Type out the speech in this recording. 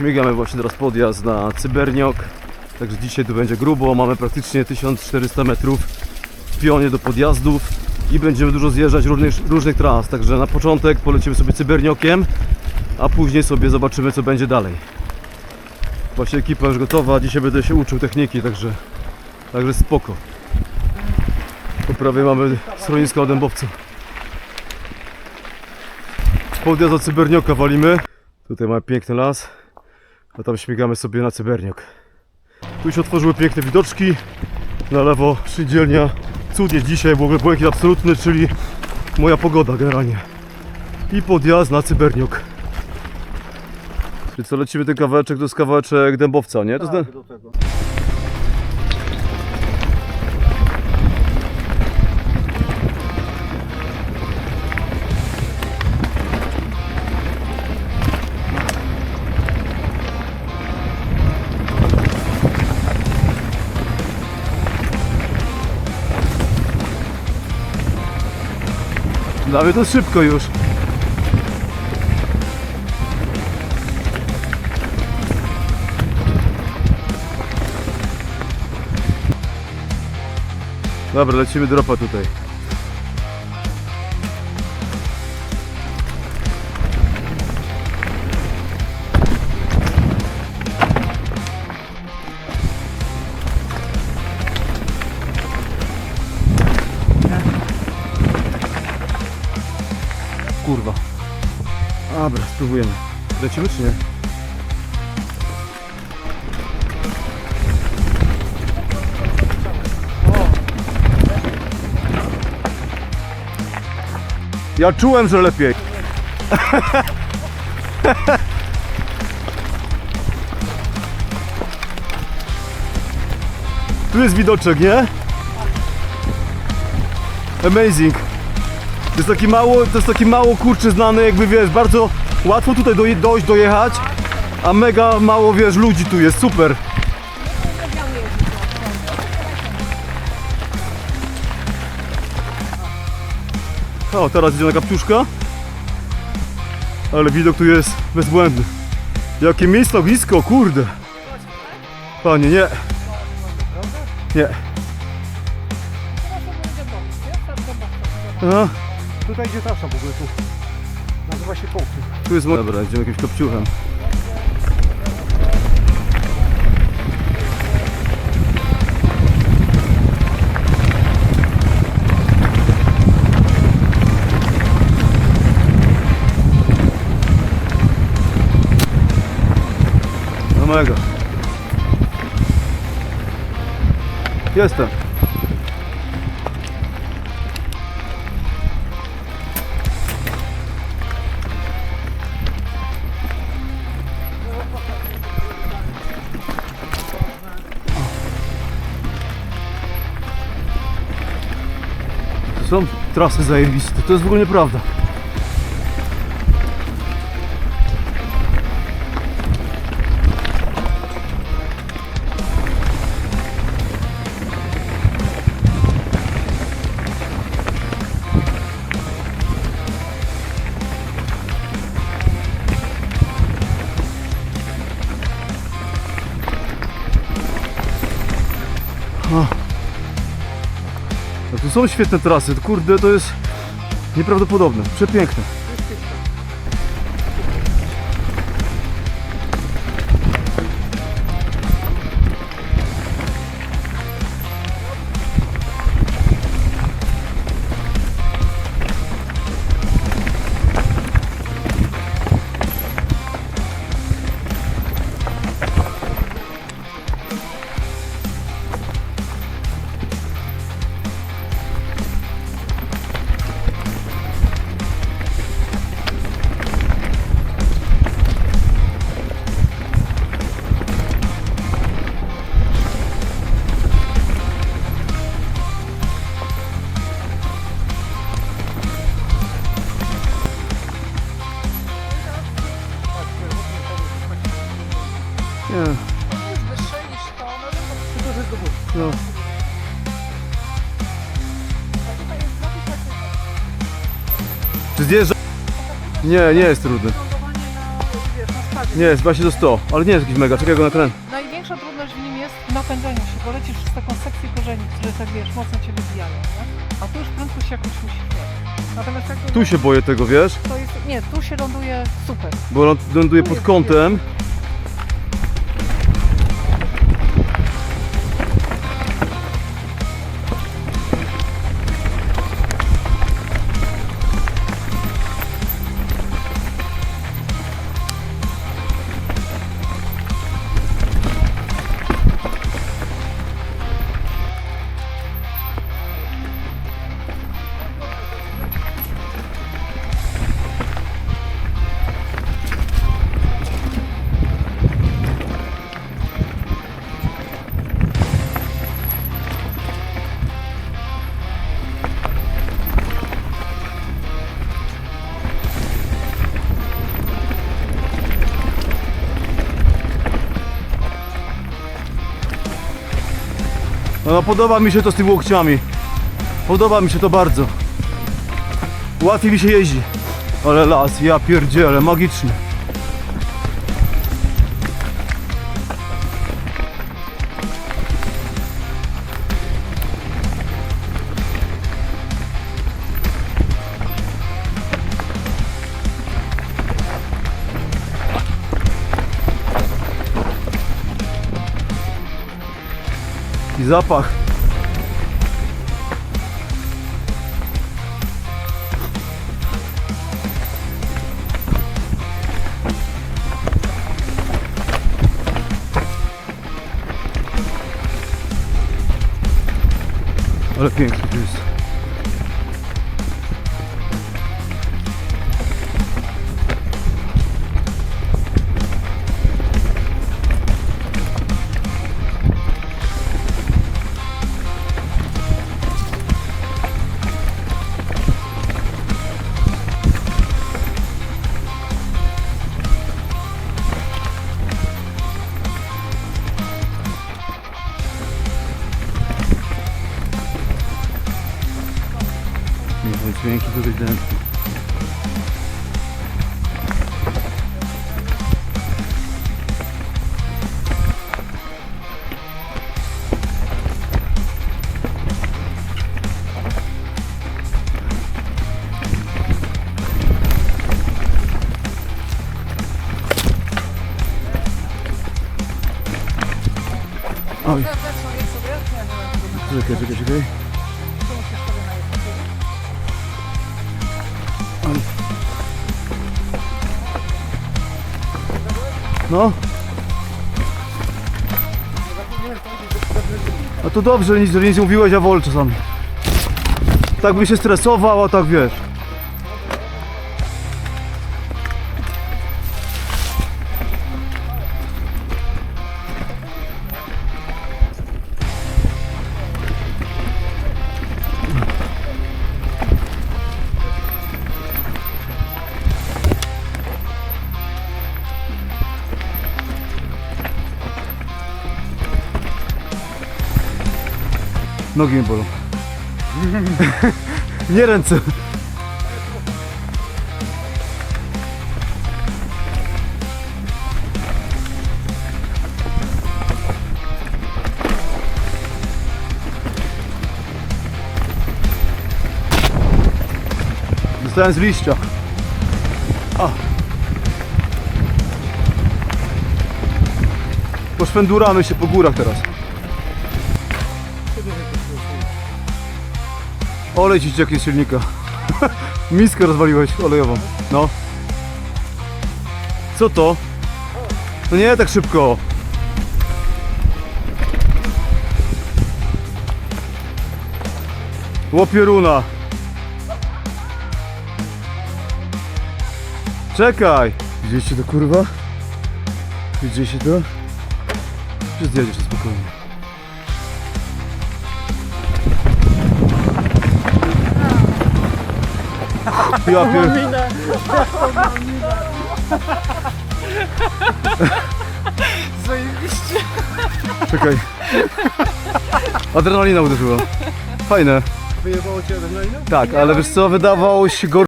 Śmigamy właśnie teraz podjazd na Cyberniok. Także dzisiaj tu będzie grubo. Mamy praktycznie 1400 metrów w pionie do podjazdów i będziemy dużo zjeżdżać różnych, różnych tras. Także na początek polecimy sobie Cyberniokiem, a później sobie zobaczymy co będzie dalej. Właśnie ekipa już gotowa. Dzisiaj będę się uczył techniki, także, także spoko. Po prawej mamy schronisko dębowców. Podjazd do Cybernioka walimy. Tutaj mamy piękny las, a tam śmigamy sobie na Cyberniok. Tu się otworzyły piękne widoczki. Na lewo szydzielnia. Cudnie dzisiaj, w ogóle błękit absolutny, czyli moja pogoda generalnie. I podjazd na Cyberniok. Czyli co, lecimy ten kawałeczek, to jest kawałeczek dębowca, nie? To jest dę... do tego. Dla mnie to szybko już. Dobra, lecimy dropa tutaj. Kurwa. Dobra, spróbujemy. Lecimy czy nie? Ja czułem, że lepiej. Tu jest widoczek, nie? Amazing. Jest taki mało, to jest taki mało kurczy znany, jakby wiesz, bardzo łatwo tutaj doje, dojść, dojechać, a mega mało wiesz, ludzi tu jest, super. O, teraz idzie na kapciuszka. Ale widok tu jest bezbłędny. Jakie miejsce ognisko, kurde. Panie, nie. Nie. Aha. Tutaj gdzie trasa w ogóle tu. Nazywa się Kołty. Tu jest mo- Dobra, idziemy jakimś kopciuchem. Jestem. Są trasy zajebiste. To jest w ogóle nieprawda. Tu są świetne trasy, kurde, to jest nieprawdopodobne, przepiękne. Nie, Wyższe niż to, no to jest do góry. no. Czy zjeżdża? Nie, nie jest trudny. Lądowanie na, wiesz, na spadzie Nie, jest właśnie do 100, ale nie jest jakiś mega, czekaj go nakręcę. Największa trudność w nim jest w napędzaniu się, bo lecisz z taką sekcję korzeni, które tak wiesz, mocno cię wybijają, nie? A tu już prędkość jakoś musi mieć. Natomiast jak Tu się boję tego, wiesz, to jest, nie, tu się ląduje super. bo ląd- ląduje pod kątem. No, podoba mi się to z tymi łokciami. Podoba mi się to bardzo. Łatwiej mi się jeździ. Ale las, ja pierdzielę, magiczny. I zapach. Ale pięknie tu jest. Oj, czekaj, czekaj, czekaj. No. A to dobrze, że nic, że nic mówiłeś, ja wolę czasami. Tak bym się stresował, a tak wiesz. Nogi mnie bolą. Nie ręce. Dostałem z liścia. A. Poszwenduramy się po górach teraz. Olej ci cieknie silnika. Miskę rozwaliłeś olejową. No. Co to? No nie tak szybko. Łopieruna. Czekaj. Widzieliście to kurwa? Widzieliście to? Czy zjedziesz spokojnie. Ja pier... Zajebiście. Czekaj. Adrenalina uderzyła. Fajne. Wyjebało cię adrenalina? Tak, ale wiesz co, wydawało się go